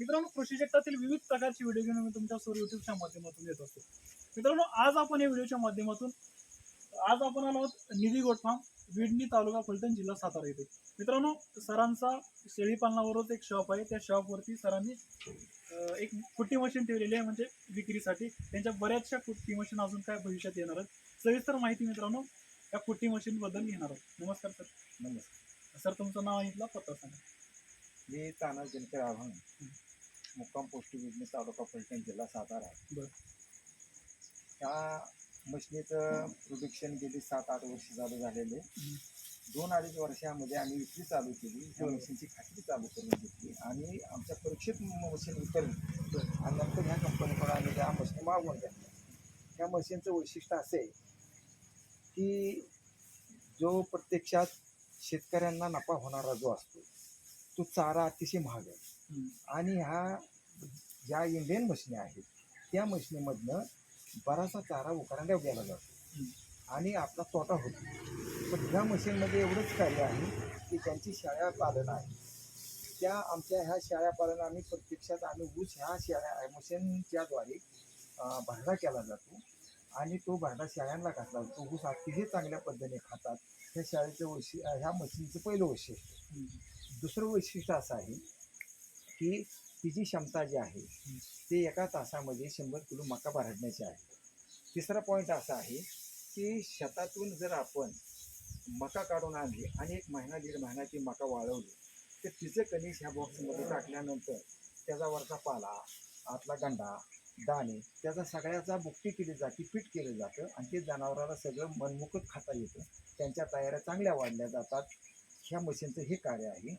मित्रांनो कृषी जगतातील विविध प्रकारचे व्हिडिओ घेऊन मी तुमच्या सोर युट्यूबच्या माध्यमातून येत असतो. मित्रांनो आज आपण या व्हिडिओच्या माध्यमातून आज आपण आलो आहोत निधी गोटफार्म विडणी तालुका फलटण जिल्हा सातारा येथे मित्रांनो सरांचा शेळी पालनावरच एक शॉप आहे. त्या शॉपवरती सरांनी एक कुट्टी मशीन ठेवलेली आहे म्हणजे विक्रीसाठी. त्यांच्या बऱ्याचशा कुट्टी मशीन अजून काय भविष्यात येणार आहेत सविस्तर माहिती मित्रांनो या कुट्टी मशीन बद्दल घेणार आहोत. नमस्कार सर. नमस्कार. सर तुमचं नाव इथला पत्ता सांगा. मी ताना दिनकर आव्हान मुक्काम पोस्ट विजनी तालुका फलटण जिल्हा सातारा. बरं. त्या मशनीचं प्रोडक्शन गेली सात आठ वर्ष चालू झालेले. दोन अडीच वर्षामध्ये आम्ही विक्री चालू केली. बरं. मशीनची खात्री चालू करून घेतली आणि आमच्या परीक्षित मशीन वितरली आणि नंतर ह्या कंपनीकडे आम्ही त्या मशीन मागवून घेतल्या ह्या मशीनचं वैशिष्ट्य असं आहे की जो प्रत्यक्षात शेतकऱ्यांना नफा होणारा जो असतो तो चारा अतिशय महाग आहे. आणि ह्या ज्या इंडियन मशिनी आहेत त्या मशिनीमधनं बराचसा चारा उकरांड्या गेला जातो. आणि आपला तोटा होतो पण ह्या मशीनमध्ये एवढंच कार्य आहे की त्यांची शाळा पालन आहे त्या आमच्या ह्या शाळा पालन आम्ही प्रत्यक्षात आम्ही ऊस ह्या शाळा मशीनच्याद्वारे अं, भरडा केला जातो आणि तो भांडा शाळांना घातला. तो ऊस अतिशय चांगल्या पद्धतीने खातात. ह्या शाळेचं वैशि ह्या मशीनचं पहिलं वैशिष्ट्य. दुसरं वैशिष्ट्य असं आहे की तिची क्षमता जी आहे ते एका तासामध्ये शंभर किलो मका भरडण्याची आहे. तिसरा पॉईंट असा आहे की शेतातून जर आपण मका काढून आणली आणि एक महिना दीड महिना ती मका वाळवली तर तिचं कणीस ह्या बॉक्समध्ये टाकल्यानंतर त्याचा वरचा पाला आतला गंडा दाणे त्याचा सगळ्याचा बुकटी केली जाते पीठ केलं जातं आणि ते जनावराला सगळं मनमुकत खाता येतं. त्यांच्या तयाऱ्या चांगल्या वाढल्या जातात. ह्या मशीनचं हे कार्य आहे.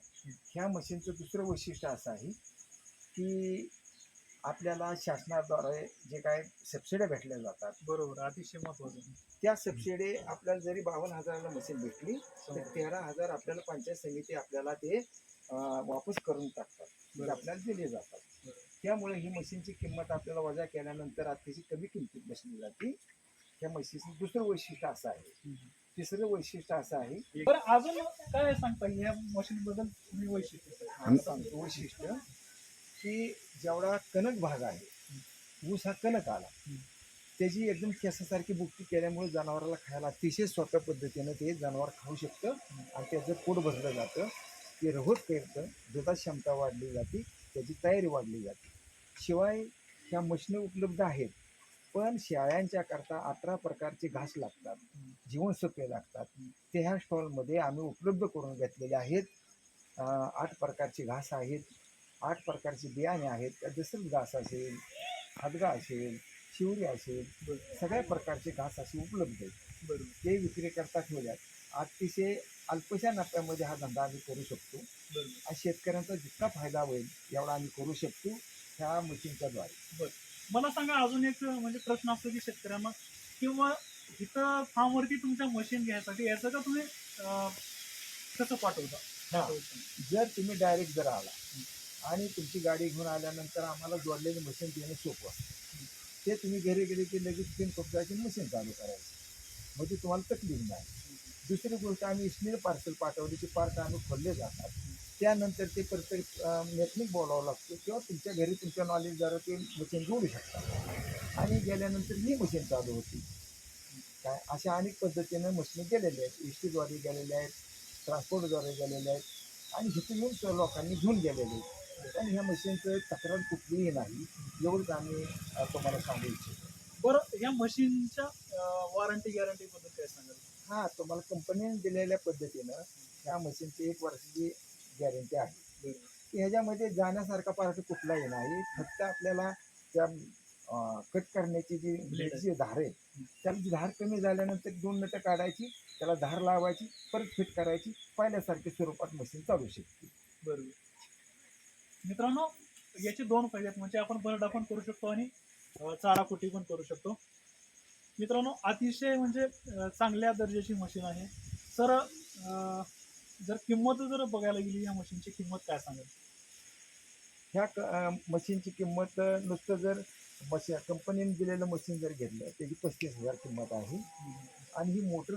ह्या मशीनचं दुसरं वैशिष्ट्य असं आहे की आपल्याला शासनाद्वारे जे काय सबसिड्या भेटल्या जातात बरोबर अतिशय महत्वाचं त्या सबसिडी आपल्याला जरी बावन्न हजाराला मशीन भेटली तर तेरा हजार आपल्याला पंचायत समिती आपल्याला ते वापस करून टाकतात. म्हणजे. आपल्याला दिले जातात. त्यामुळे ही मशीनची किंमत आपल्याला वजा केल्यानंतर अतिशय कमी किमतीत बसली जाते त्या मशीनचं दुसरं वैशिष्ट्य असं आहे. तिसरं वैशिष्ट्य असं आहे. बरं अजून काय सांगता? या मशीन बद्दल तुम्ही वैशिष्ट्य सांगतो वैशिष्ट्य की जेवढा कणक भाग आहे ऊस हा कणक आला. त्याची एकदम केसासारखी बुकटी केल्यामुळे जनावराला खायला अतिशय सोप्या पद्धतीनं ते जनावर खाऊ शकतं आणि त्याचं पोट भरलं जातं. ते रहोत पेरतं. दुधात क्षमता वाढली जाते त्याची तयारी वाढली जाते. शिवाय ह्या मशिनी उपलब्ध आहेत. पण शेळ्यांच्या करता अठरा प्रकारचे घास लागतात. जीवनसत्वे लागतात. ते ह्या स्टॉलमध्ये आम्ही उपलब्ध करून घेतलेले आहेत. आठ प्रकारचे घास आहेत. आठ प्रकारचे बियाणे आहेत. त्या दसरथ घास असेल हादगा असेल शिवरी असेल बरं. सगळ्या प्रकारचे घास असे उपलब्ध आहेत. बरोबर. ते विक्री करता ठेवल्यात. अतिशय अल्पशा नफ्यामध्ये हा धंदा आम्ही करू शकतो. आणि शेतकऱ्यांचा जितका फायदा होईल एवढा आम्ही करू शकतो. ह्या मशीनच्या द्वारे. मला सांगा अजून एक म्हणजे प्रश्न असतो की शेतकऱ्यांना किंवा इथं फार्मवरती तुमच्या मशीन घ्यायसाठी याचं का तुम्ही अं, कसं पाठवता? हा. जर तुम्ही डायरेक्ट जर आला आणि तुमची गाडी घेऊन आल्यानंतर आम्हाला जोडलेली मशीन देणं सोपं असतं. ते तुम्ही घरी गेले की लगेच तीन कपड्याची मशीन चालू करायची. म्हणजे तुम्हाला तकलीफ नाही. दुसरी गोष्ट आम्ही इस्मिल पार्सल पाठवली की पार्सल आम्ही खोलले जातात. त्यानंतर ते प्रत्येक मेकॅनिक बोलावं लागतं किंवा तुमच्या घरी तुमच्या नॉलेज जरा ते मशीन जोडू शकता आणि गेल्यानंतर ही मशीन चालू होती. काय अशा अनेक पद्धतीने मशीनी गेलेल्या आहेत. इष्टीद्वारे गेलेल्या आहेत ट्रान्सपोर्टद्वारे गेलेल्या आहेत आणि इथं येऊन लोकांनी घेऊन गेलेले आहेत. आणि ह्या मशीनचं तक्रार कुठलीही नाही एवढंच आम्ही तुम्हाला सांगू इच्छितो. बरं या मशीनच्या वॉरंटी गॅरंटी बद्दल काय सांगाल? हां तुम्हाला कंपनीने दिलेल्या पद्धतीनं ह्या मशीनची एक वर्षाची गॅरंटी आहे. ह्याच्यामध्ये जाण्यासारखा पार्ट कुठलाही नाही फक्त आपल्याला त्या कट करण्याची जी ब्लेडची धार आहे त्याला जी धार कमी झाल्यानंतर दोन मिनटं काढायची त्याला धार लावायची परत फिट करायची पहिल्यासारख्या स्वरूपात मशीन चालू शकते. बरोबर. मित्रांनो याचे दोन फायदे आहेत. म्हणजे आपण बरडा पण करू शकतो आणि चारा कुटी पण करू शकतो. मित्रांनो अतिशय म्हणजे चांगल्या दर्जाची मशीन आहे. सर जर किंमत जर बघायला गेली या मशीनची किंमत काय सांगेल? ह्या मशीनची किंमत नुसतं जर मशीन कंपनीने दिलेलं मशीन जर घेतलं त्याची पस्तीस हजार किंमत आहे. आणि ही मोटर